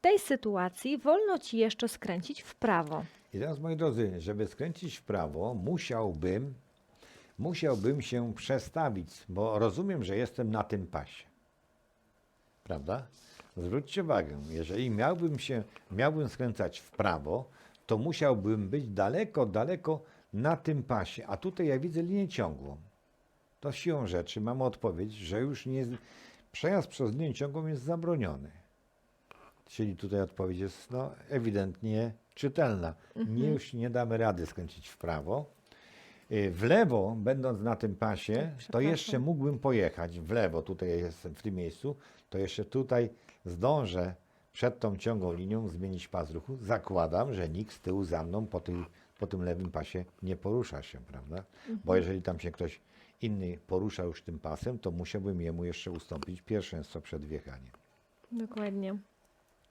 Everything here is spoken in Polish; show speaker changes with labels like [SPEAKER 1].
[SPEAKER 1] tej sytuacji wolno ci jeszcze skręcić w prawo.
[SPEAKER 2] I teraz, moi drodzy, żeby skręcić w prawo, musiałbym, musiałbym się przestawić, bo rozumiem, że jestem na tym pasie. Prawda? Zwróćcie uwagę, jeżeli miałbym się, miałbym skręcać w prawo, to musiałbym być daleko, daleko na tym pasie, a tutaj ja widzę linię ciągłą. To siłą rzeczy mam odpowiedź, że już nie, przejazd przez linię ciągłą jest zabroniony. Czyli tutaj odpowiedź jest no, ewidentnie czytelna. Nie, już nie damy rady skręcić w prawo. Y, W lewo, będąc na tym pasie, to
[SPEAKER 1] przepraszam.
[SPEAKER 2] jeszcze mógłbym pojechać w lewo, tutaj jestem w tym miejscu, to jeszcze tutaj zdążę przed tą ciągłą linią zmienić pas ruchu. Zakładam, że nikt z tyłu za mną po, tej, po tym lewym pasie nie porusza się, prawda? Bo jeżeli tam się ktoś inny porusza już tym pasem, to musiałbym jemu jeszcze ustąpić pierwszeństwo przed wjechaniem.
[SPEAKER 1] Dokładnie.